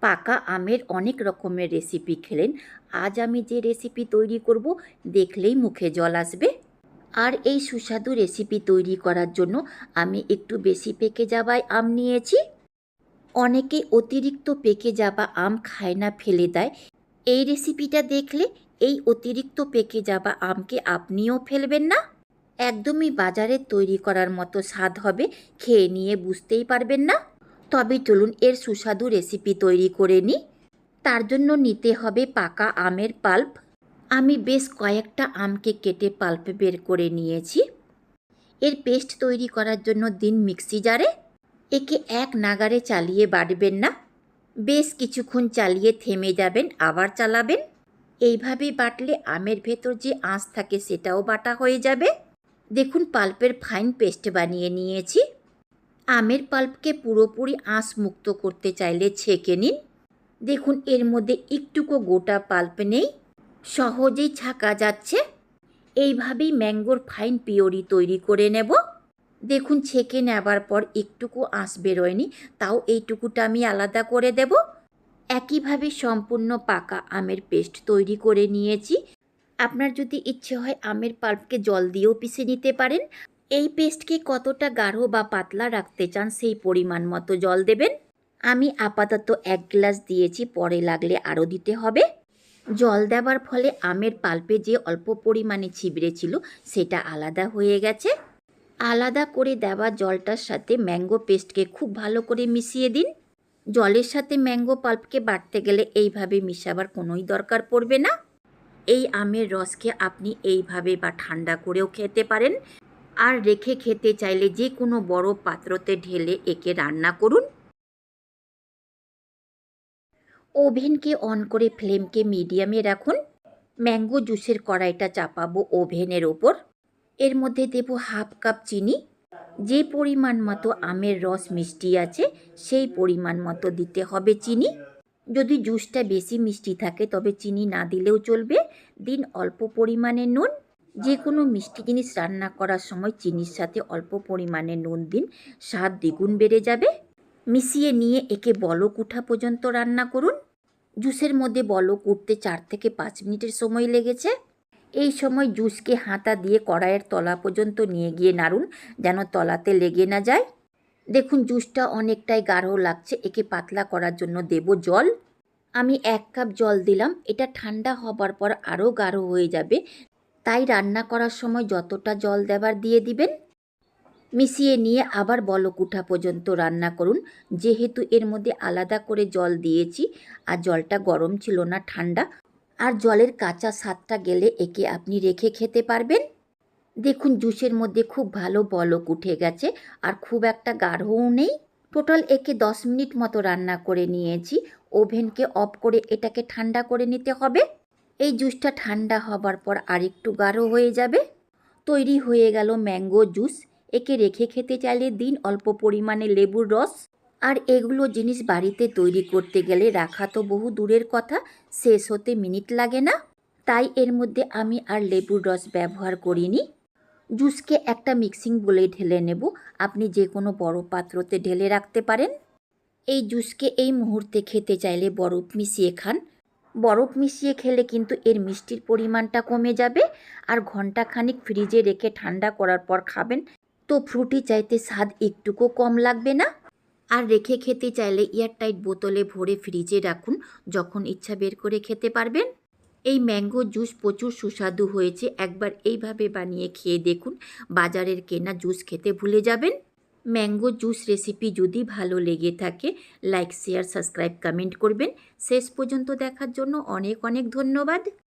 পাকা আমের অনেক রকমের রেসিপি খেলেন। আজ আমি যে রেসিপি তৈরি করব, দেখলেই মুখে জল আসবে। আর এই সুস্বাদু রেসিপি তৈরি করার জন্য আমি একটু বেশি পেকে যাওয়ায় আম নিয়েছি। অনেকে অতিরিক্ত পেকে যাওয়া আম খায় না, ফেলে দেয়। এই রেসিপিটা দেখলে এই অতিরিক্ত পেকে যাওয়া আমকে আপনিও ফেলবেন না। একদমই বাজারে তৈরি করার মতো স্বাদ হবে, খেয়ে নিয়ে বুঝতেই পারবেন না। তবে চলুন এর সুস্বাদু রেসিপি তৈরি করে নিই তার জন্য নিতে হবে পাকা আমের পাল্প। আমি বেশ কয়েকটা আমকে কেটে পাল্প বের করে নিয়েছি। এর পেস্ট তৈরি করার জন্য দিন মিক্সি জারে। একে এক নাগারে চালিয়ে বাটবেন না। বেশ কিছুক্ষণ চালিয়ে থেমে যাবেন, আবার চালাবেন। এইভাবে বাটলে আমের ভেতর যে আঁশ থাকে সেটাও বাটা হয়ে যাবে। দেখুন পাল্পের ফাইন পেস্ট বানিয়ে নিয়েছি। আমের পাল্পকে পুরোপুরি আঁশ মুক্ত করতে চাইলে ছেঁকে নিন। দেখুন, এর মধ্যে একটুকু গোটা পাল্প নেই। সহজেই ছাকা যাচ্ছে। এইভাবেই ম্যাঙ্গোর ফাইন পিওরি তৈরি করে নেব। দেখুন, ছেঁকে নেবার পর একটুকু আঁশ বেরোয়নি, তাও এইটুকুটা আমি আলাদা করে দেব। একইভাবে সম্পূর্ণ পাকা আমের পেস্ট তৈরি করে নিয়েছি। আপনার যদি ইচ্ছে হয় আমের পাল্পকে জল দিয়েও পিষে নিতে পারেন। এই পেস্টকে কতটা গাঢ় বা পাতলা রাখতে চান সেই পরিমাণ মতো জল দেবেন? আমি আপাতত এক গ্লাস দিয়েছি, পরে লাগলে আরও দিতে হবে। জল দেওয়ার ফলে আমের পাল্পে যে অল্প পরিমাণে ছিবড়ে ছিল, সেটা আলাদা হয়ে গেছে। আলাদা করে দেওয়া জলটার সাথে ম্যাঙ্গো পেস্টকে খুব ভালো করে মিশিয়ে দিন। জলের সাথে ম্যাঙ্গো পাল্পকে বাটতে গেলে এইভাবে মিশাবার কোনোই দরকার পড়বে না। এই আমের রসকে আপনি এইভাবে বা ঠান্ডা করেও খেতে পারেন। আর রেখে খেতে চাইলে যে কোনো বড় পাত্রতে ঢেলে একে রান্না করুন। ওভেনকে অন করে ফ্লেমকে মিডিয়ামে রাখুন। ম্যাঙ্গো জুসের কড়াইটা চাপাবো ওভেনের ওপর। এর মধ্যে দেব হাফ কাপ চিনি। যে পরিমাণ মতো আমের রস মিষ্টি আছে, সেই পরিমাণ মতো দিতে হবে চিনি। যদি জুসটা বেশি মিষ্টি থাকে, তবে চিনি না দিলেও চলবে। দিন অল্প পরিমাণে নুন। যে কোনো মিষ্টি জিনিস রান্না করার সময় চিনির সাথে অল্প পরিমাণে নুন দিন, স্বাদ দ্বিগুণ বেড়ে যাবে। মিশিয়ে নিয়ে একে বলক উঠা পর্যন্ত রান্না করুন। জুসের মধ্যে বলক উঠতে চার থেকে পাঁচ মিনিটের সময় লেগেছে। এই সময় জুসকে হাতা দিয়ে কড়াইয়ের তলা পর্যন্ত নিয়ে গিয়ে নাড়ুন, যেন তলাতে লেগে না যায়। দেখুন, জুসটা অনেকটাই গাঢ় লাগছে, একে পাতলা করার জন্য দেব জল। আমি এক কাপ জল দিলাম, এটা ঠান্ডা হবার পর আরও গাঢ় হয়ে যাবে তাই রান্না করার সময় যতটা জল দেবার দিয়ে দিবেন, মিশিয়ে নিয়ে আবার বলকুঠা পর্যন্ত রান্না করুন। যেহেতু এর মধ্যে আলাদা করে জল দিয়েছি আর জলটা গরম ছিল না ঠান্ডা, আর জলের কাঁচা স্বাদটা গেলে একে আপনি রেখে খেতে পারবেন। দেখুন জুসের মধ্যে খুব ভালো বলক উঠে গেছে আর খুব একটা গাঢ়ও নেই। টোটাল একে দশ মিনিট মতো রান্না করে নিয়েছি। ওভেনকে অফ করে এটাকে ঠান্ডা করে নিতে হবে। এই জুসটা ঠান্ডা হবার পর আরেকটু গাঢ় হয়ে যাবে। তৈরি হয়ে গেল ম্যাঙ্গো জুস। একে রেখে খেতে চাইলে দিন অল্প পরিমাণে লেবুর রস। আর এগুলো জিনিস বাড়িতে তৈরি করতে গেলে রাখা তো বহু দূরের কথা, শেষ হতে মিনিট লাগে না। তাই এর মধ্যে আমি আর লেবুর রস ব্যবহার করিনি। জুসকে একটা মিক্সিং বলে ঢেলে নেব। আপনি যে কোনো বড় পাত্রতে ঢেলে রাখতে পারেন। এই জুসকে এই মুহূর্তে খেতে চাইলে বরফ মিশিয়ে খান। বরফ মিশিয়ে খেলে কিন্তু এর মিষ্টির পরিমাণটা কমে যাবে আর ঘণ্টা খানিক ফ্রিজে রেখে ঠান্ডা করার পর খাবেন। তো ফ্রুটি চাইতে স্বাদ একটুকু কম লাগবে না। আর রেখে খেতে চাইলে এয়ারটাইট বোতলে ভরে ফ্রিজে রাখুন যখন ইচ্ছা বের করে খেতে পারবেন। এই ম্যাঙ্গো জুস প্রচুর সুস্বাদু হয়েছে। একবার এইভাবে বানিয়ে খেয়ে দেখুন। বাজারের কেনা জুস খেতে ভুলে যাবেন। ম্যাঙ্গো জুস রেসিপি যদি ভালো লেগে থাকে, লাইক, শেয়ার, সাবস্ক্রাইব, কমেন্ট করবেন। শেষ পর্যন্ত দেখার জন্য অনেক অনেক ধন্যবাদ।